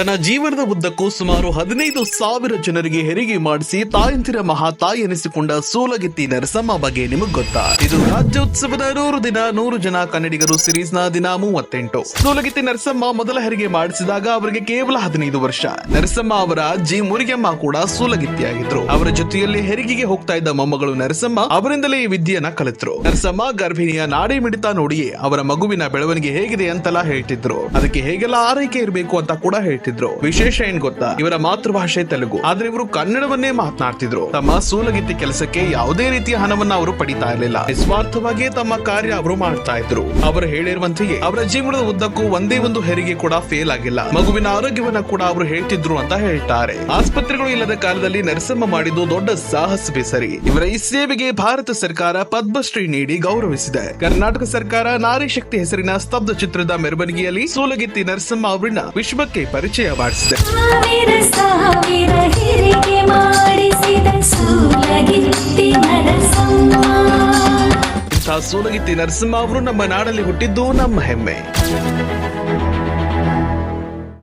ತನ್ನ ಜೀವನದ ಉದ್ದಕ್ಕೂ ಸುಮಾರು ಹದಿನೈದು ಸಾವಿರ ಜನರಿಗೆ ಹೆರಿಗೆ ಮಾಡಿಸಿ ತಾಯಂತಿರ ಮಹಾತಾಯಿ ಎನಿಸಿಕೊಂಡ ಸೂಲಗಿತ್ತಿ ನರಸಮ್ಮ ಬಗ್ಗೆ ನಿಮಗೆ ಗೊತ್ತಾ? ಇದು ರಾಜ್ಯೋತ್ಸವದ ನೂರು ದಿನ, ನೂರು ಜನ ಕನ್ನಡಿಗರು ಸಿರೀಸ್ನ ದಿನ ಮೂವತ್ತೆಂಟು. ಸೂಲಗಿತ್ತಿ ನರಸಮ್ಮ ಮೊದಲ ಹೆರಿಗೆ ಮಾಡಿಸಿದಾಗ ಅವರಿಗೆ ಕೇವಲ ಹದಿನೈದು ವರ್ಷ. ನರಸಮ್ಮ ಅವರ ಅಜ್ಜಿ ಮುರಿಗೆಮ್ಮ ಕೂಡ ಸೂಲಗಿತ್ತಿಯಾಗಿದ್ರು. ಅವರ ಜೊತೆಯಲ್ಲಿ ಹೆರಿಗೆಗೆ ಹೋಗ್ತಾ ಇದ್ದ ಮೊಮ್ಮಗಳು ನರಸಮ್ಮ ಅವರಿಂದಲೇ ಈ ವಿದ್ಯೆಯನ್ನ ಕಲಿತರು. ನರಸಮ್ಮ ಗರ್ಭಿಣಿಯ ನಾಡಿ ಮಿಡಿತ ನೋಡಿಯೇ ಅವರ ಮಗುವಿನ ಬೆಳವಣಿಗೆ ಹೇಗಿದೆ ಅಂತೆಲ್ಲ ಹೇಳ್ತಿದ್ರು. ಅದಕ್ಕೆ ಹೇಗೆಲ್ಲ ಆರೈಕೆ ಇರಬೇಕು ಅಂತ ಕೂಡ ಹೇಳ್ತಿದ್ರು. ವಿಶೇಷ ಏನ್ ಗೊತ್ತಾ? ಇವರ ಮಾತೃಭಾಷೆ ತೆಲುಗು. ಆದ್ರೆ ಇವರು ಕನ್ನಡವನ್ನೇ ಮಾತನಾಡ್ತಿದ್ರು. ತಮ್ಮ ಸೂಲಗಿತ್ತಿ ಕೆಲಸಕ್ಕೆ ಯಾವುದೇ ರೀತಿಯ ಹಣವನ್ನ ಅವರು ಪಡಿತಾ ಇರಲಿಲ್ಲ. ನಿಸ್ವಾರ್ಥವಾಗಿ ತಮ್ಮ ಕಾರ್ಯ ಅವರು ಮಾಡ್ತಾ ಇದ್ರು. ಅವರು ಹೇಳಿರುವಂತೆಯೇ ಅವರ ಜೀವನದ ಉದ್ದಕ್ಕೂ ಒಂದೇ ಒಂದು ಹೆರಿಗೆ ಕೂಡ ಫೇಲ್ ಆಗಿಲ್ಲ. ಮಗುವಿನ ಆರೋಗ್ಯವನ್ನ ಕೂಡ ಅವರು ಹೇಳ್ತಿದ್ರು ಅಂತ ಹೇಳ್ತಾರೆ. ಆಸ್ಪತ್ರೆಗಳು ಇಲ್ಲದ ಕಾಲದಲ್ಲಿ ನರಸಮ್ಮ ಮಾಡಿದ್ದು ದೊಡ್ಡ ಸಾಹಸವೇ ಸರಿ. ಇವರ ಈ ಸೇವೆಗೆ ಭಾರತ ಸರ್ಕಾರ ಪದ್ಮಶ್ರೀ ನೀಡಿ ಗೌರವಿಸಿದೆ. ಕರ್ನಾಟಕ ಸರ್ಕಾರ ನಾರಿ ಶಕ್ತಿ ಹೆಸರಿನ ಸ್ತಬ್ಧ ಚಿತ್ರದ ಮೆರವಣಿಗೆಯಲ್ಲಿ ಸೂಲಗಿತ್ತಿ ನರಸಮ್ಮ ಅವರನ್ನ ವಿಶ್ವಕ್ಕೆ ಪರಿಚಯ ಮಾಡಿಸಿದ. ನರಸಮ್ಮ ಇಂಥ ಸೂಲಗಿತ್ತಿ ನರಸಿಂಹ ಅವರು ನಮ್ಮ ನಾಡಲ್ಲಿ ಹುಟ್ಟಿದ್ದು ನಮ್ಮ ಹೆಮ್ಮೆ.